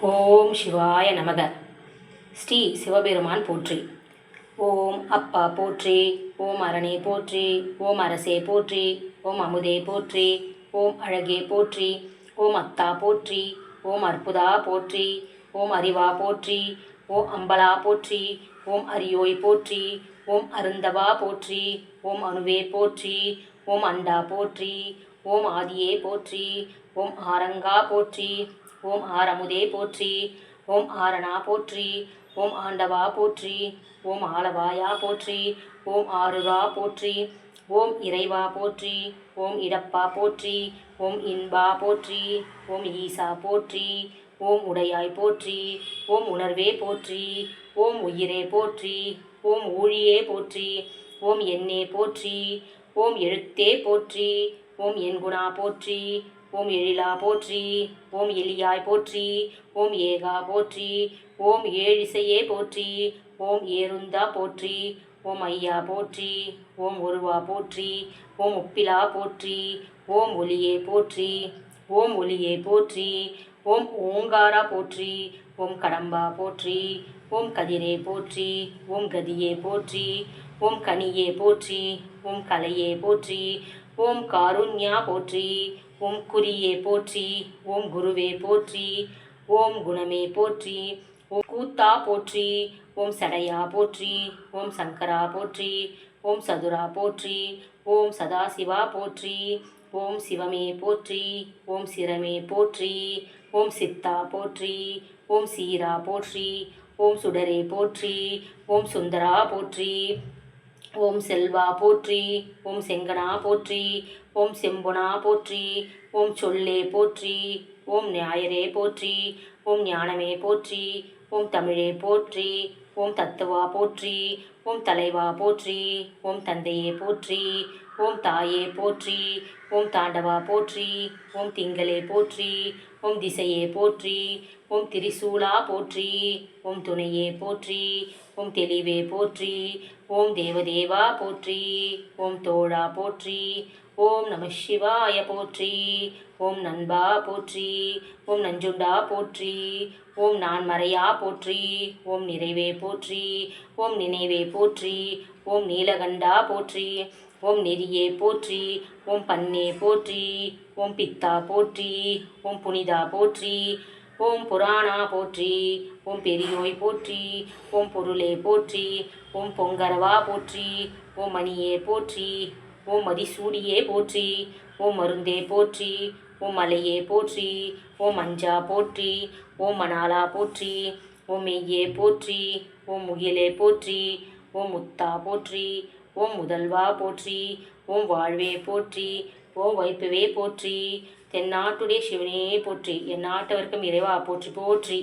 ஓம் சிவாய நமக ஸ்ரீ சிவபெருமான் போற்றி ஓம் அப்பா போற்றி ஓம் அரணே போற்றி ஓம் அரசே போற்றி ஓம் அமுதே போற்றி ஓம் அழகே போற்றி ஓம் அத்தா போற்றி ஓம் அற்புதா போற்றி ஓம் அறிவா போற்றி ஓம் அம்பலா போற்றி ஓம் அரியோய் போற்றி ஓம் அருந்தவா போற்றி ஓம் அணுவே போற்றி ஓம் அண்டா போற்றி ஓம் ஆதியே போற்றி ஓம் ஆரங்கா போற்றி ஓம் ஆரமுதே போற்றி ஓம் ஆரணா போற்றி ஓம் ஆண்டவா போற்றி ஓம் ஆலவாயா போற்றி ஓம் ஆருரா போற்றி ஓம் இறைவா போற்றி ஓம் இடப்பா போற்றி ஓம் இன்பா போற்றி ஓம் ஈசா போற்றி ஓம் உடையாய் போற்றி ஓம் உணர்வே போற்றி ஓம் உயிரே போற்றி ஓம் ஊழியே போற்றி ஓம் எண்ணே போற்றி ஓம் எழுத்தே போற்றி ஓம் என்குணா போற்றி ஓம் எழிலா போற்றி ஓம் எலியாய் போற்றி ஓம் ஏகா போற்றி ஓம் ஏழிசையே போற்றி ஓம் ஏருந்தா போற்றி ஓம் ஐயா போற்றி ஓம் ஒருவா போற்றி ஓம் உப்பிலா போற்றி ஓம் ஒலியே போற்றி ஓம் ஒலியே போற்றி ஓம் ஓங்காரா போற்றி ஓம் கடம்பா போற்றி ஓம் கதிரே போற்றி ஓம் கதியே போற்றி ஓம் கனியே போற்றி ஓம் கலையே போற்றி ஓம் காருண்யா போற்றி ஓம் குறியே போற்றி ஓம் குருவே போற்றி ஓம் குணமே போற்றி ஓம் கூத்தா போற்றி ஓம் சடையா போற்றி ஓம் சங்கரா போற்றி ஓம் சதுரா போற்றி ஓம் சதாசிவா போற்றி ஓம் சிவமே போற்றி ஓம் சிரமே போற்றி ஓம் சித்தா போற்றி ஓம் சீரா போற்றி ஓம் சுடரே போற்றி ஓம் சுந்தரா போற்றி ஓம் செல்வா போற்றி ஓம் செங்கனா போற்றி ஓம் செம்புனா போற்றி ஓம் சொல்லே போற்றி ஓம் ஞாயரே போற்றி ஓம் ஞானமே போற்றி ஓம் தமிழே போற்றி ஓம் தத்துவா போற்றி ஓம் தலைவா போற்றி ஓம் தந்தையே போற்றி ஓம் தாயே போற்றி ஓம் தாண்டவா போற்றி ஓம் திங்களே போற்றி ஓம் திசையே போற்றி ஓம் திரிசூலா போற்றி ஓம் துணையே போற்றி ஓம் தெளிவே போற்றி ஓம் தேவதேவா போற்றி ஓம் தோழா போற்றி ஓம் நம சிவாய போற்றி ஓம் நண்பா போற்றி ஓம் நஞ்சுண்டா போற்றி ஓம் நான் மறையா போற்றி ஓம் நிறைவே போற்றி ஓம் நினைவே போற்றி ஓம் நீலகண்டா போற்றி ஓம் நெறியே போற்றி ஓம் பன்னே போற்றி ஓம் பித்தா போற்றி ஓம் புனிதா போற்றி ஓம் புராணா போற்றி ஓம் பெரியோய் போற்றி ஓம் பொருளே போற்றி ஓம் பொங்கரவா போற்றி ஓம் மணியே போற்றி ஓம் மதிசூடியே போற்றி ஓம் மருந்தே போற்றி ஓம் மலையே போற்றி ஓம் மஞ்சா போற்றி ஓம் மணாலா போற்றி ஓம் மெய்யே போற்றி ஓம் முகிலே போற்றி ஓம் முத்தா போற்றி ஓம் முதல்வா போற்றி ஓம் வாழ்வே போற்றி ஓம் வைப்பவே போற்றி தென்னாட்டுடைய சிவனே போற்றி என் நாட்டவர்க்கும் இறைவா போற்றி போற்றி.